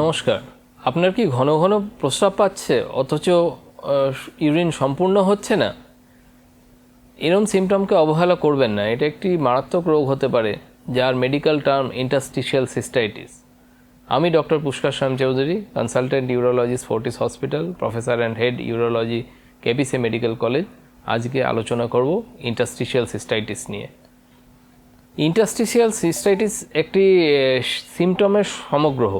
নমস্কার। আপনার কি ঘন ঘন প্রস্রাব পাচ্ছে, অথচ ইউরিন সম্পূর্ণ হচ্ছে না? এরম সিমটমকে অবহেলা করবেন না। এটা একটি মারাত্মক রোগ হতে পারে, যার মেডিকেল টার্ম ইন্টারস্টিশিয়াল সিস্টাইটিস আমি doctor Pushkar Shyam Chowdhury consultant urologist Fortis hospital professor and head urology KPC medical college আজকে আলোচনা করব ইন্টারস্টিশিয়াল সিস্টাইটিস নিয়ে। ইন্টারস্টিশিয়াল সিস্টাইটিস একটি সিমটমের সমগ্রহ।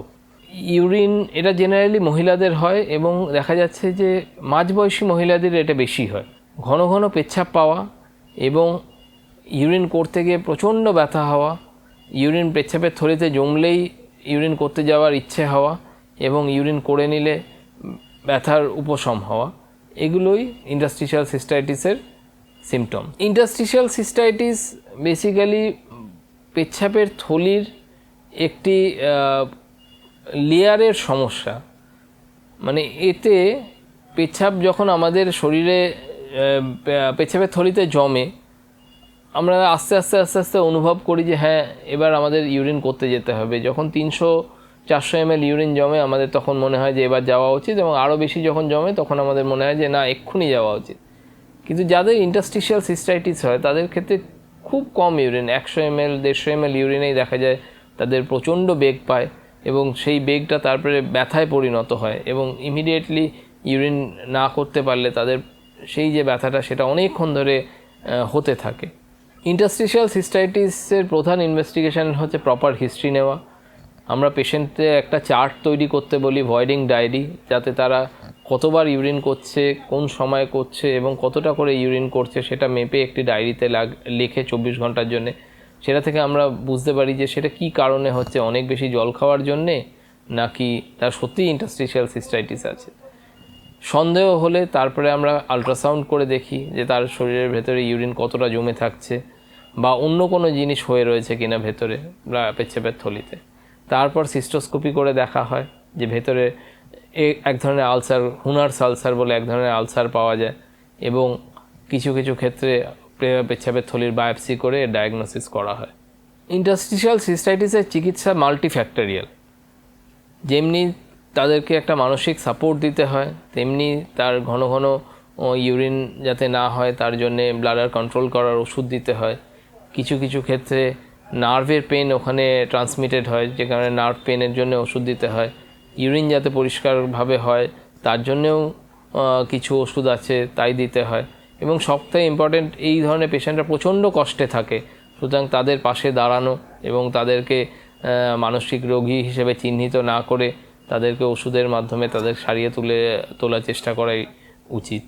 ইউরিন এটা জেনারেলি মহিলাদের হয় এবং দেখা যাচ্ছে যে মাঝবয়সী মহিলাদের এটা বেশি হয়। ঘন ঘন পেচ্ছাপ পাওয়া এবং ইউরিন করতে গিয়ে প্রচণ্ড ব্যথা হওয়া, ইউরিন পেচ্ছাপের থলিতে জমলেই ইউরিন করতে যাওয়ার ইচ্ছে হওয়া এবং ইউরিন করে নিলে ব্যথার উপশম হওয়া, এগুলোই ইন্ডাস্ট্রিশিয়াল সিস্টাইটিসের সিমটম ইন্ডাস্ট্রিশিয়াল সিস্টাইটিস বেসিক্যালি পেচ্ছাপের থলির একটি লেয়ারের সমস্যা। মানে এতে পেচ্ছাপ যখন আমাদের শরীরে পেচ্ছাপের থলিতে জমে, আমরা আস্তে আস্তে আস্তে আস্তে অনুভব করি যে হ্যাঁ এবার আমাদের ইউরিন করতে যেতে হবে। যখন তিনশো, চারশো এম এল ইউরিন জমে, আমাদের তখন মনে হয় যে এবার যাওয়া উচিত এবং আরও বেশি যখন জমে, তখন আমাদের মনে হয় যে না, এক্ষুনি যাওয়া উচিত। কিন্তু যাদের ইন্টাস্টিশিয়াল সিস্টাইটিস হয়, তাদের ক্ষেত্রে খুব কম ইউরিন, একশো এম এল দেড়শো এম এল ইউরিনেই দেখা যায়, তাদের প্রচণ্ড বেগ পায়। এবং সেই বেগটা তারপরে ব্যথায় পরিণত হয় এবং ইমিডিয়েটলি ইউরিন না করতে পারলে তাদের সেই যে ব্যথাটা সেটা অনেকক্ষণ ধরে হতে থাকে। ইন্টাস্টিশিয়াল সিস্টাইটিসের প্রধান ইনভেস্টিগেশন হচ্ছে প্রপার হিস্ট্রি নেওয়া। আমরা পেশেন্টদের একটা চার্ট তৈরি করতে বলি ভয়েডিং ডায়েরি যাতে তারা কতবার ইউরিন করছে, কোন সময় করছে এবং কতটা করে ইউরিন করছে সেটা মেপে একটি ডায়েরিতে লাগ, লিখে চব্বিশ ঘণ্টার জন্যে। সেটা থেকে আমরা বুঝতে পারি যে সেটা কি কারণে হচ্ছে অনেক বেশি জল খাওয়ার জন্যে নাকি তার সত্যিই ইন্টাস্ট্রিশিয়াল সিস্টাইটিস আছে। সন্দেহ হলে তারপরে আমরা আলট্রাসাউন্ড করে দেখি যে তার শরীরের ভেতরে ইউরিন কতটা জমে থাকছে বা অন্য কোনো জিনিস হয়ে রয়েছে কিনা ভেতরে পেচ্ছাপের থলিতে। তারপর সিস্টোস্কোপি করে দেখা হয় যে ভেতরে এক ধরনের আলসার হুনার আলসার বলে এক ধরনের আলসার পাওয়া যায় এবং কিছু কিছু ক্ষেত্রে পেচ্ছাপের থলির বায়োপসি করে ডায়াগনোসিস করা হয়। ইন্টাস্টিশিয়াল সিস্টাইটিসের চিকিৎসা মাল্টিফ্যাক্টরিয়াল যেমনি তাদেরকে একটা মানসিক সাপোর্ট দিতে হয়, তেমনি তার ঘন ঘন ইউরিন যাতে না হয়, তার জন্যে ব্লাডার কন্ট্রোল করার ওষুধ দিতে হয়। কিছু কিছু ক্ষেত্রে নার্ভের পেন ওখানে ট্রান্সমিটেড হয়, যে কারণে নার্ভ পেনের জন্য ওষুধ দিতে হয়। ইউরিন যাতে পরিষ্কারভাবে হয়, তার জন্যেও কিছু ওষুধ আছে, তাই দিতে হয়। এবং সবথেকে ইম্পর্টেন্ট এই ধরনের পেশেন্টরা প্রচণ্ড কষ্টে থাকে। সুতরাং তাদের পাশে দাঁড়ানো এবং তাদেরকে মানসিক রোগী হিসেবে চিহ্নিত না করে তাদেরকে ওষুধের মাধ্যমে তাদের সারিয়ে তুলে, তোলার চেষ্টা করাই উচিত।